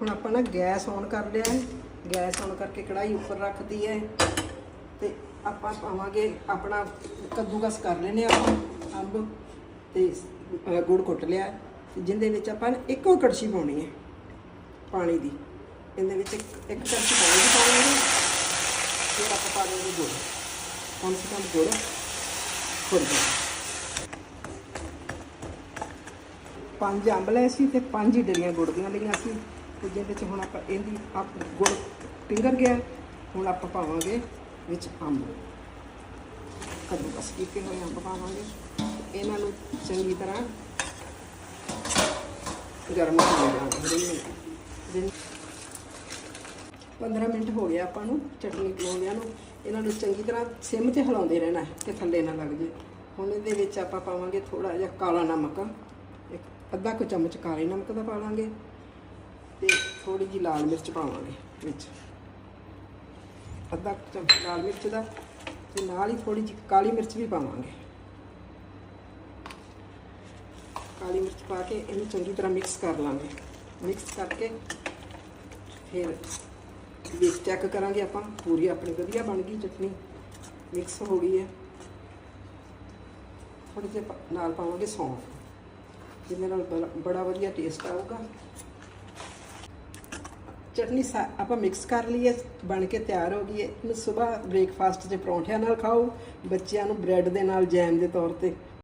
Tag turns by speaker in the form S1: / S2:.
S1: ਹੁਣ ਆਪਾਂ ਨਾ ਗੈਸ ਔਨ ਕਰ ਲਿਆ ਹੈ। ਗੈਸ ਔਨ ਕਰਕੇ ਕੜਾਈ ਉੱਪਰ ਰੱਖਦੀ ਹੈ। ਤੇ ਆਪਾਂ ਪਾਵਾਂਗੇ ਆਪਣਾ ਕੱਦੂਕਸ ਕਰ ਲੈਨੇ ਆਪਾਂ ਅੰਬ ਤੇ ਗੁੜ ਕੁੱਟ ਲਿਆ ਹੈ, ਜਿਹਦੇ ਵਿੱਚ ਆਪਾਂ ਇੱਕੋ ਕੜਛੀ ਪਾਉਣੀ ਹੈ ਪਾਣੀ ਦੀ। ਇਹਦੇ ਵਿੱਚ ਇੱਕ ਇੱਕ ਕੜਛੀ ਪਾਣੀ ਦੀ ਪਾਵਾਂਗੇ ਫਿਰ ਆਪਾਂ ਪਾ ਦੇਵਾਂਗੇ ਗੁੜ। ਕਮ ਸੇ ਕਮ ਗੁੜ ਫੁੱਲ ਜਾਏ। ਪੰਜ ਅੰਬ ਲਏ ਸੀ ਤੇ ਪੰਜ ਹੀ ਡਲੀਆਂ ਗੁੜ ਦੀਆਂ ਲਈਆਂ ਸੀ। ਤੇ ਜਿਹਦੇ 'ਚ ਹੁਣ ਆਪਾਂ ਇਹਦੀ ਆਪ ਗੁੜ ਪਿੰਗਰ ਗਿਆ, ਹੁਣ ਆਪਾਂ ਪਾਵਾਂਗੇ ਵਿੱਚ ਅੰਬ। ਕੱਦੂਕਸ ਕੀਤੇ ਹੋਏ ਅੰਬ ਪਾਵਾਂਗੇ। ਇਹਨਾਂ ਨੂੰ ਚੰਗੀ ਤਰ੍ਹਾਂ ਗਰਮ ਕਰ ਲਿਆਂਗੇ 15 ਮਿੰਟ ਹੋ ਗਿਆ ਆਪਾਂ ਨੂੰ ਚਟਨੀ ਬਣਾਉਂਦਿਆਂ ਨੂੰ। ਇਹਨਾਂ ਨੂੰ ਚੰਗੀ ਤਰ੍ਹਾਂ ਸਿਮ ਤੇ ਹਿਲਾਉਂਦੇ ਰਹਿਣਾ ਹੈ ਕਿ ਥੱਲੇ ਨਾ ਲੱਗ ਜੇ। ਹੁਣ ਇਹਦੇ ਵਿੱਚ ਆਪਾਂ ਪਾਵਾਂਗੇ ਥੋੜਾ ਜਿਹਾ ਕਾਲਾ ਨਮਕ। ਇੱਕ ਅੱਧਾ ਕੁ ਚਮਚ ਕਾਲੇ ਨਮਕ ਦਾ ਪਾ ਲਾਂਗੇ। ਤੇ ਥੋੜੀ ਜਿਹੀ ਲਾਲ ਮਿਰਚ ਪਾਵਾਂਗੇ ਵਿੱਚ। ਅੱਧਾ ਚਮਚ ਲਾਲ ਮਿਰਚ ਦਾ ਤੇ ਨਾਲ ਹੀ ਥੋੜੀ ਜਿਹੀ ਕਾਲੀ ਮਿਰਚ ਵੀ ਪਾਵਾਂਗੇ। ਕਾਲੀ ਮਿਰਚ ਪਾ ਕੇ ਇਹਨੂੰ ਚੰਗੀ ਤਰ੍ਹਾਂ ਮਿਕਸ ਕਰ ਲਾਂਗੇ। ਮਿਕਸ ਕਰਕੇ ਫਿਰ ਵੇਖ ਚੈੱਕ ਕਰਾਂਗੇ ਆਪਾਂ, ਪੂਰੀ ਆਪਣੀ ਵਧੀਆ ਬਣ ਗਈ ਚਟਨੀ। ਮਿਕਸ ਹੋ ਗਈ ਹੈ। ਥੋੜੀ ਜਿਹੀ ਨਾਲ ਪਾਵਾਂਗੇ ਸੌਂਫ। ਜਿਹਦੇ ਨਾਲ ਬੜਾ- ਬੜਾ ਵਧੀਆ ਟੇਸਟ ਆਊਗਾ। ਚਟਨੀ ਸਾ- ਆਪਾਂ ਮਿਕਸ ਕਰ ਲਈ ਹੈ ਬਣ ਕੇ ਤਿਆਰ ਹੋ ਗਈ ਹੈ। ਇਹਨੂੰ ਸਵੇਰ ਬ੍ਰੇਕਫਾਸਟ 'ਚ ਪਰੌਂਠਿਆਂ ਨਾਲ ਖਾਓ। ਬੱਚਿਆਂ ਨੂੰ ਬ੍ਰੈਡ ਦੇ ਨਾਲ ਜੈਮ ਦੇ ਤੌਰ ਤੇ।